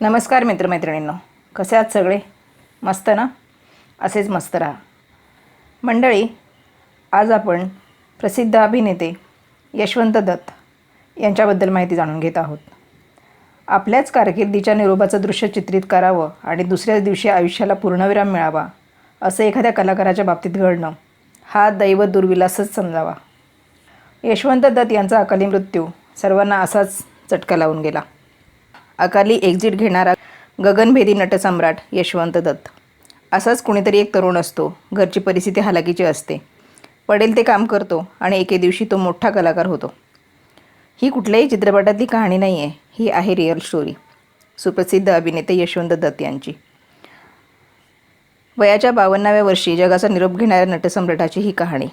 नमस्कार मित्रमैत्रिणींनो. कसे आहात सगळे? मस्त ना? असेच मस्त राहा. मंडळी आज आपण प्रसिद्ध अभिनेते यशवंत दत्त यांच्याबद्दल माहिती जाणून घेत आहोत. आपल्याच कारकिर्दीच्या निरोपाचं दृश्य चित्रित करावं आणि दुसऱ्याच दिवशी आयुष्याला पूर्णविराम मिळावा असं एखाद्या कलाकाराच्या बाबतीत घडणं हा दैव दुर्विलासच समजावा. यशवंत दत्त यांचा अकाली मृत्यू सर्वांना असाच चटका लावून गेला. अकाली एक्झिट घेणारा गगनभेदी नटसम्राट यशवंत दत्त. असाच कुणीतरी एक तरुण असतो. घरची परिस्थिती हालाकीची असते. पडेल ते काम करतो आणि एके दिवशी तो मोठा कलाकार होतो. ही कुठल्याही चित्रपटातली कहाणी नाही आहे ही आहे रिअल स्टोरी सुप्रसिद्ध अभिनेते यशवंत दत्त यांची. वयाच्या बावन्नाव्या वर्षी जगाचा निरोप घेणाऱ्या नटसम्राटाची ही कहाणी.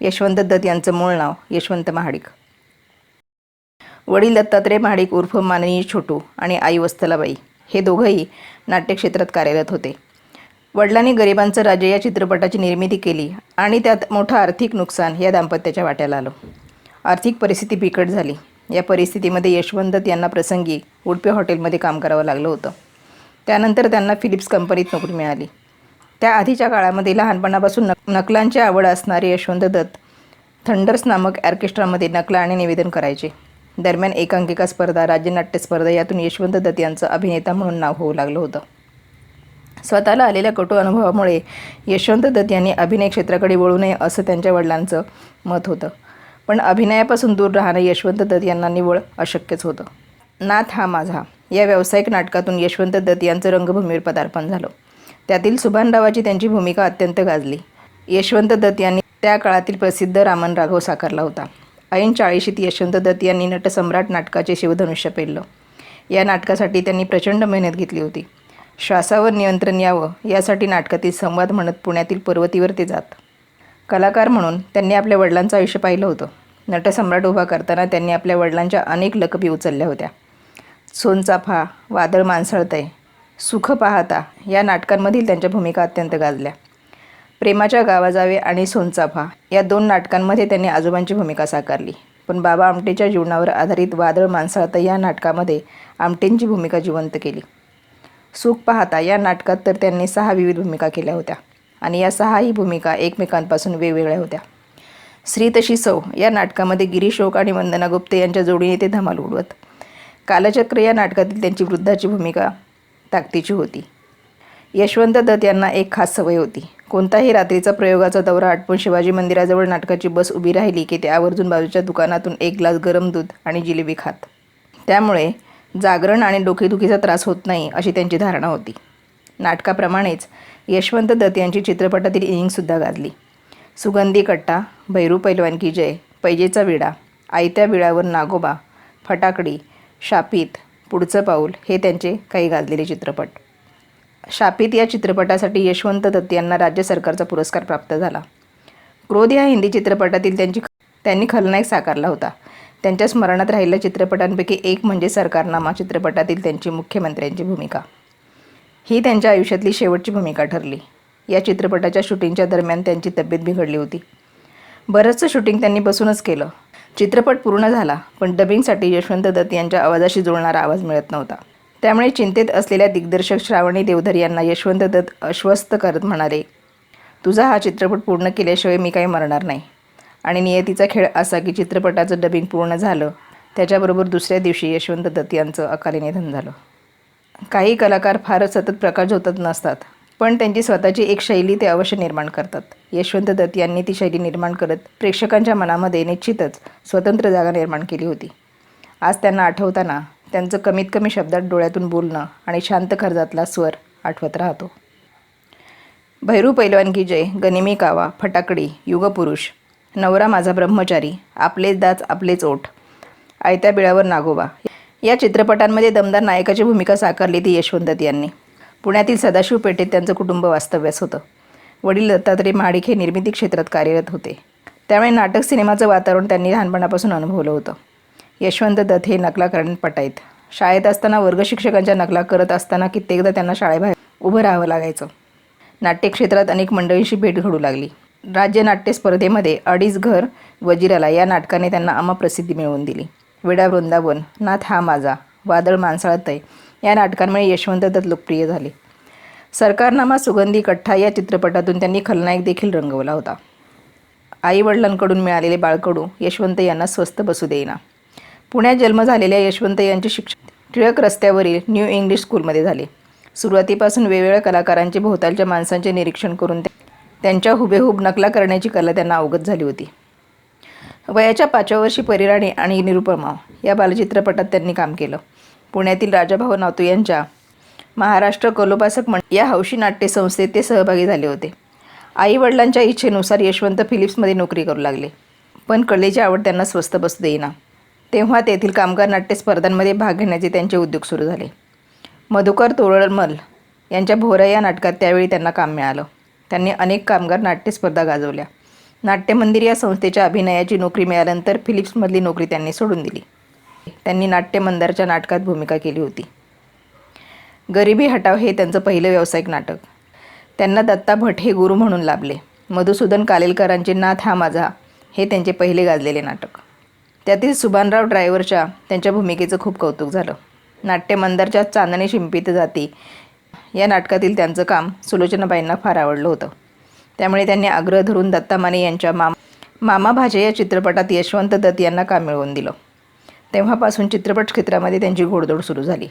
यशवंत दत्त यांचं मूळ नाव यशवंत महाडिक. वडील दत्तात्रय महाडिक उर्फ माननीय छोटू आणि आई वस्तलाबाई हे दोघंही नाट्यक्षेत्रात कार्यरत होते. वडिलांनी गरिबांचं राज्य या चित्रपटाची निर्मिती केली आणि त्यात मोठं आर्थिक नुकसान या दाम्पत्याच्या वाट्याला आलं. आर्थिक परिस्थिती बिकट झाली. या परिस्थितीमध्ये यशवंत दत्त यांना प्रसंगी उडपे हॉटेलमध्ये काम करावं लागलं होतं. त्यानंतर त्यांना फिलिप्स कंपनीत नोकरी मिळाली. त्या आधीच्या काळामध्ये लहानपणापासून नक नकलांची आवड असणारे यशवंत दत्त थंडर्स नामक ऑर्केस्ट्रामध्ये नकला आणि निवेदन करायचे. दरम्यान एकांकिका स्पर्धा राज्यनाट्य स्पर्धा यातून यशवंत दत्त यांचं अभिनेता म्हणून नाव होऊ लागलं होतं. स्वतःला आलेल्या कटू अनुभवामुळे यशवंत दत्त यांनी अभिनय क्षेत्राकडे वळू नये असं त्यांच्या वडिलांचं मत होतं. पण अभिनयापासून दूर राहणं यशवंत दत्त यांना निवळ अशक्यच होतं. नाथ हा माझा. या व्यावसायिक नाटकातून यशवंत दत्त यांचं रंगभूमीवर पदार्पण झालं. त्यातील सुभानरावाची त्यांची भूमिका अत्यंत गाजली. यशवंत दत्त यांनी त्या काळातील प्रसिद्ध रामन राघव साकारला होता. ऐन चाळीशीत यशवंत दत्त यांनी नटसम्राट नाटकाचे शिवधनुष्य पेललं. या नाटकासाठी त्यांनी प्रचंड मेहनत घेतली होती. श्वासावर नियंत्रण यावं यासाठी नाटकातील संवाद म्हणत पुण्यातील पर्वतीवर ते जात. कलाकार म्हणून त्यांनी आपल्या वडिलांचं आयुष्य पाहिलं होतं. नटसम्राट उभा करताना त्यांनी आपल्या वडिलांच्या अनेक लकबी उचलल्या होत्या. सोनचाफा वादळ माणसळतय सुख पाहता या नाटकांमधील त्यांच्या भूमिका अत्यंत गाजल्या. प्रेमाच्या गावाजावे आणि सोनचाफा या दोन नाटकांमध्ये त्यांनी आजोबांची भूमिका साकारली. पण बाबा आमटेच्या जीवनावर आधारित वादळ माणसाळता या नाटकामध्ये आमटेंची भूमिका जिवंत केली. सुख पाहता या नाटकात तर त्यांनी सहा विविध भूमिका केल्या होत्या आणि या सहाही भूमिका एकमेकांपासून वेगवेगळ्या होत्या. श्री तशी सौ या नाटकामध्ये गिरीश ओक आणि वंदना गुप्ते यांच्या जोडीने ते धमाल उडवत. कालचक्र या नाटकातील त्यांची वृद्धाची भूमिका ताकदीची होती. यशवंत दत्त यांना एक खास सवय होती. कोणताही रात्रीचा प्रयोगाचा दौरा आटपून शिवाजी मंदिराजवळ नाटकाची बस उभी राहिली की ते आवर्जून बाजूच्या दुकानातून एक ग्लास गरम दूध आणि जिलेबी खात. त्यामुळे जागरण आणि डोकेदुखीचा त्रास होत नाही अशी त्यांची धारणा होती. नाटकाप्रमाणेच यशवंत दत्त यांची चित्रपटातील इनिंगसुद्धा गाजली. सुगंधी कट्टा भैरू पैलवान की जय पैजेचा विडा आयत्या विळावर नागोबा फटाकडी शापित पुढचं पाऊल हे त्यांचे काही गाजलेले चित्रपट. शापित या चित्रपटासाठी यशवंत दत्त यांना राज्य सरकारचा पुरस्कार प्राप्त झाला. क्रोध या हिंदी चित्रपटातील त्यांची त्यांनी खलनायक साकारला होता. त्यांच्या स्मरणात राहिलेल्या चित्रपटांपैकी एक म्हणजे सरकारनामा चित्रपटातील त्यांची मुख्यमंत्र्यांची भूमिका. ही त्यांच्या आयुष्यातली शेवटची भूमिका ठरली. या चित्रपटाच्या शूटिंगच्या दरम्यान त्यांची तब्येत बिघडली होती. बरंचसं शूटिंग त्यांनी बसूनच केलं. चित्रपट पूर्ण झाला पण डबिंगसाठी यशवंत दत्त यांच्या आवाजाशी जुळणारा आवाज मिळत नव्हता. त्यामुळे चिंतेत असलेल्या दिग्दर्शक श्रावणी देवधर यांना यशवंत दत्त अस्वस्थ करत म्हणाले तुझा हा चित्रपट पूर्ण केल्याशिवाय मी काही मरणार नाही. आणि नियतीचा खेळ असा की चित्रपटाचं डबिंग पूर्ण झालं त्याच्याबरोबर दुसऱ्या दिवशी यशवंत दत्त यांचं अकाली निधन झालं. काही कलाकार फारच सतत प्रकाश होतच नसतात पण त्यांची स्वतःची एक शैली ते अवश्य निर्माण करतात. यशवंत दत्त यांनी ती शैली निर्माण करत प्रेक्षकांच्या मनामध्ये निश्चितच स्वतंत्र जागा निर्माण केली होती. आज त्यांना आठवताना त्यांचं कमीत कमी शब्दात डोळ्यातून बोलणं आणि शांत खर्जातला स्वर आठवत राहतो. भैरू पैलवान की जय गनिमी कावा फटाकडी युगपुरुष नवरा माझा ब्रह्मचारी आपलेच दाच आपलेच ओठ आयत्या बिळावर नागोबा. या चित्रपटांमध्ये दमदार नायकाची भूमिका साकारली ती यशवंत यांनी. पुण्यातील सदाशिव पेठेत त्यांचं कुटुंब वास्तव्यास होतं. वडील दत्तात्रय महाडिक हे निर्मिती क्षेत्रात कार्यरत होते. त्यामुळे नाटक सिनेमाचं वातावरण त्यांनी लहानपणापासून अनुभवलं होतं. यशवंत दत्त हे नकला करण्यात पटाईत. शाळेत असताना वर्गशिक्षकांच्या नकला करत असताना कित्येकदा त्यांना शाळेबाहेर उभं राहावं लागायचं. नाट्यक्षेत्रात अनेक मंडळींशी भेट घडू लागली. राज्य नाट्य स्पर्धेमध्ये अडीच घर वजिराला या नाटकाने त्यांना अमा प्रसिद्धी मिळवून दिली. विडा वृंदावन नाथ हा माझा वादळ माणसाळतय या नाटकांमुळे यशवंत दत्त लोकप्रिय झाले. सरकारनामा सुगंधी कठ्ठा या चित्रपटातून त्यांनी खलनायक देखील रंगवला होता. आईवडिलांकडून मिळालेले बाळकडू यशवंत यांना स्वस्त बसू देईना. पुण्यात जन्म झालेल्या यशवंत यांचे शिक्षण टिळक रस्त्यावरील न्यू इंग्लिश स्कूलमध्ये झाले. सुरुवातीपासून वेगवेगळ्या कलाकारांचे भोवतालच्या माणसांचे निरीक्षण करून त्यांच्या हुबेहूब नकला करण्याची कला त्यांना अवगत झाली होती. वयाच्या पाचव्या वर्षी परिराणी आणि निरुपमा या बालचित्रपटात त्यांनी काम केलं. पुण्यातील राजाभाऊ नातू यांच्या महाराष्ट्र कलोपासक मंड या हौशी नाट्य संस्थेत ते सहभागी झाले होते. आई वडिलांच्या इच्छेनुसार यशवंत फिलिप्समध्ये नोकरी करू लागले. पण कलेची आवड त्यांना स्वस्त बसू देईना. तेव्हा तेथील कामगार नाट्य स्पर्धांमध्ये भाग घेण्याचे त्यांचे उद्योग सुरू झाले. मधुकर तोरळमल यांच्या भोरा या नाटकात त्यावेळी त्यांना काम मिळालं. त्यांनी अनेक कामगार नाट्य स्पर्धा गाजवल्या. नाट्यमंदिर या संस्थेच्या अभिनयाची नोकरी मिळाल्यानंतर फिलिप्समधली नोकरी त्यांनी सोडून दिली. त्यांनी नाट्यमंदारच्या नाटकात भूमिका केली होती. गरिबी हटाव हे त्यांचं पहिलं व्यावसायिक नाटक. त्यांना दत्ता भट हे गुरु म्हणून लाभले. मधुसूदन कालेलकरांचे नाथ हा माझा हे त्यांचे पहिले गाजलेले नाटक. त्यातील सुभानराव ड्रायव्हरच्या त्यांच्या भूमिकेचं खूप कौतुक झालं. नाट्य मंदरच्या चांदणी शिंपित जाती. या नाटकातील त्यांचं काम सुलोचनाबाईंना फार आवडलं होतं. त्यामुळे त्यांनी आग्रह धरून दत्ता माने यांच्या माम मामा भाजे या चित्रपटात यशवंत दत्त यांना काम मिळवून दिलं. तेव्हापासून चित्रपट क्षेत्रामध्ये त्यांची घोडदौड सुरू झाली.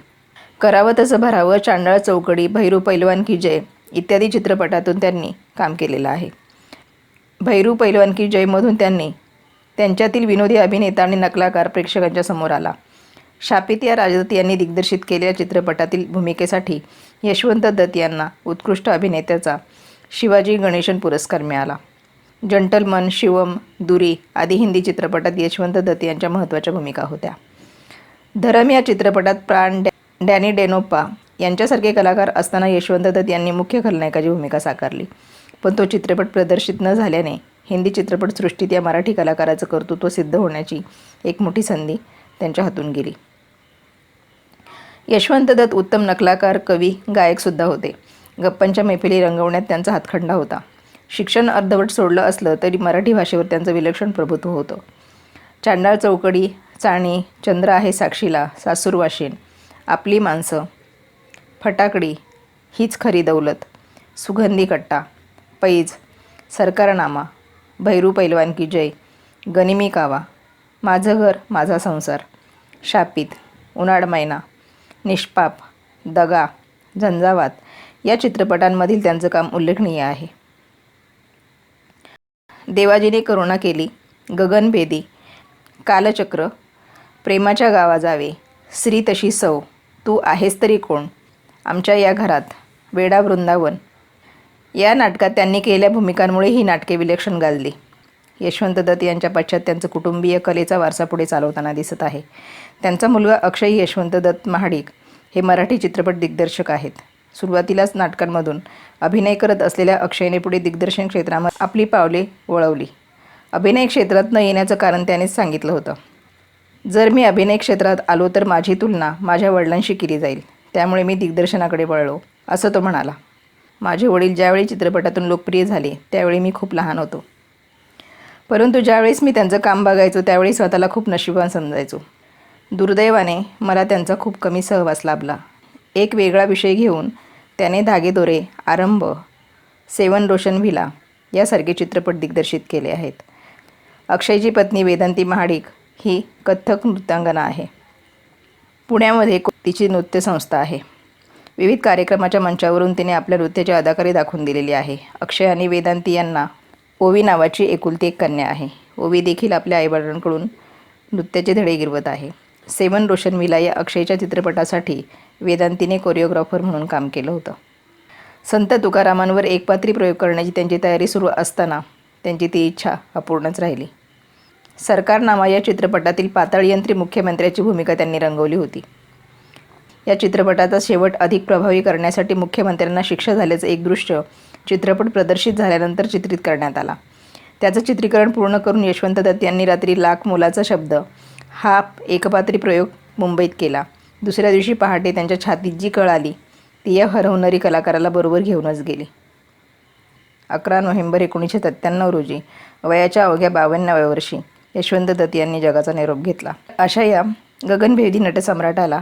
करावं तसं भरावं चांडाळ चौकडी भैरू पैलवान की जय इत्यादी चित्रपटातून त्यांनी काम केलेलं आहे. भैरू पैलवान की जयमधून त्यांनी त्यांच्यातील विनोदी अभिनेता आणि नकलाकार प्रेक्षकांच्या समोर आला. शापित या राजदत्त यांनी दिग्दर्शित केलेल्या चित्रपटातील भूमिकेसाठी यशवंत दत्त यांना उत्कृष्ट अभिनेत्याचा शिवाजी गणेशन पुरस्कार मिळाला. जंटलमन शिवम दुरी आदी हिंदी चित्रपटात यशवंत दत्त यांच्या महत्त्वाच्या भूमिका होत्या. धरम या चित्रपटात प्राण डॅ डॅनी डेनोप्पा यांच्यासारखे कलाकार असताना यशवंत दत्त यांनी मुख्य खलनायकाची भूमिका साकारली. पण तो चित्रपट प्रदर्शित न झाल्याने हिंदी चित्रपटसृष्टीत या मराठी कलाकाराचं कर्तृत्व सिद्ध होण्याची एक मोठी संधी त्यांच्या हातून गेली. यशवंत दत्त उत्तम नकलाकार कवी गायकसुद्धा होते. गप्पांच्या मैफिली रंगवण्यात त्यांचा हातखंडा होता. शिक्षण अर्धवट सोडलं असलं तरी मराठी भाषेवर त्यांचं विलक्षण प्रभुत्व होतं. चांडाळ चौकडी चाणी चंद्र आहे साक्षीला सासूरवाशीन आपली माणसं फटाकडी हीच खरी दौलत सुगंधी कट्टा पैज सरकारनामा भैरू पैलवान की जय. गनिमी कावा. माझं घर माझा संसार. शापित उन्हाळ मैना. निष्पाप दगा झंझावात. या चित्रपटांमधील त्यांचं काम उल्लेखनीय आहे. देवाजीने करुणा केली गगनभेदी कालचक्र प्रेमाच्या गावा जावे. श्री तशी सौ तू आहेस तरी कोण? आमच्या या घरात वेडा वृंदावन. या नाटकात त्यांनी केलेल्या भूमिकांमुळे ही नाटके विलक्षण गाजली. यशवंत दत्त यांच्या पश्चात त्यांचं कुटुंबीय कलेचा वारसा पुढे चालवताना दिसत आहे. त्यांचा मुलगा अक्षय यशवंत दत्त महाडिक हे मराठी चित्रपट दिग्दर्शक आहेत. सुरुवातीलाच नाटकांमधून अभिनय करत असलेल्या अक्षयने पुढे दिग्दर्शन क्षेत्रामध्ये आपली पावले वळवली. अभिनय क्षेत्रात न येण्याचं कारण त्यानेच सांगितलं होतं. जर मी अभिनय क्षेत्रात आलो तर माझी तुलना माझ्या वडिलांशी केली जाईल. त्यामुळे मी दिग्दर्शनाकडे वळलो असं तो म्हणाला. माझे वडील ज्यावेळी चित्रपटातून लोकप्रिय झाले त्यावेळी मी खूप लहान होतो. परंतु ज्यावेळेस मी त्यांचं काम बघायचो त्यावेळी स्वतःला खूप नशिबान समजायचो. दुर्दैवाने मला त्यांचा खूप कमी सहवास लाभला. एक वेगळा विषय घेऊन त्याने धागेदोरे आरंभ सेवन रोशन व्हिला यासारखे चित्रपट दिग्दर्शित केले आहेत. अक्षयची पत्नी वेदांती महाडिक ही कथ्थक नृत्यांगना आहे. पुण्यामध्ये तिची नृत्यसंस्था आहे? विविध कार्यक्रमाच्या मंचावरून तिने आपल्या नृत्याची अदाकारी दाखवून दिलेली आहे. अक्षय आणि वेदांती यांना ओवी नावाची एकुलती एक कन्या आहे. ओवी देखील आपल्या आईवडिलांकडून नृत्याचे धडे गिरवत आहे. सेवन रोशन विला या अक्षयच्या चित्रपटासाठी वेदांतीने कोरिओग्राफर म्हणून काम केलं होतं. संत तुकारामांवर एकपात्री प्रयोग करण्याची त्यांची तयारी सुरू असताना त्यांची ती इच्छा अपूर्णच राहिली. सरकारनामा या चित्रपटातील पाताळयंत्री मुख्यमंत्र्याची भूमिका त्यांनी रंगवली होती. या चित्रपटाचा शेवट अधिक प्रभावी करण्यासाठी मुख्यमंत्र्यांना शिक्षा झाल्याचं एक दृश्य चित्रपट प्रदर्शित झाल्यानंतर चित्रित करण्यात आला. त्याचं चित्रीकरण पूर्ण करून यशवंत दत्त यांनी रात्री लाख मोलाचा शब्द हा एकपात्री प्रयोग मुंबईत केला. दुसऱ्या दिवशी पहाटे त्यांच्या छातीत जी कळ आली ती या हरवणारी कलाकाराला बरोबर घेऊनच गेली. अकरा नोव्हेंबर एकोणीसशे सत्त्याण्णव रोजी वयाच्या अवघ्या बावन्नाव्या वर्षी यशवंत दत्त यांनी जगाचा निरोप घेतला. अशा या गगनभेदी नटसम्राटाला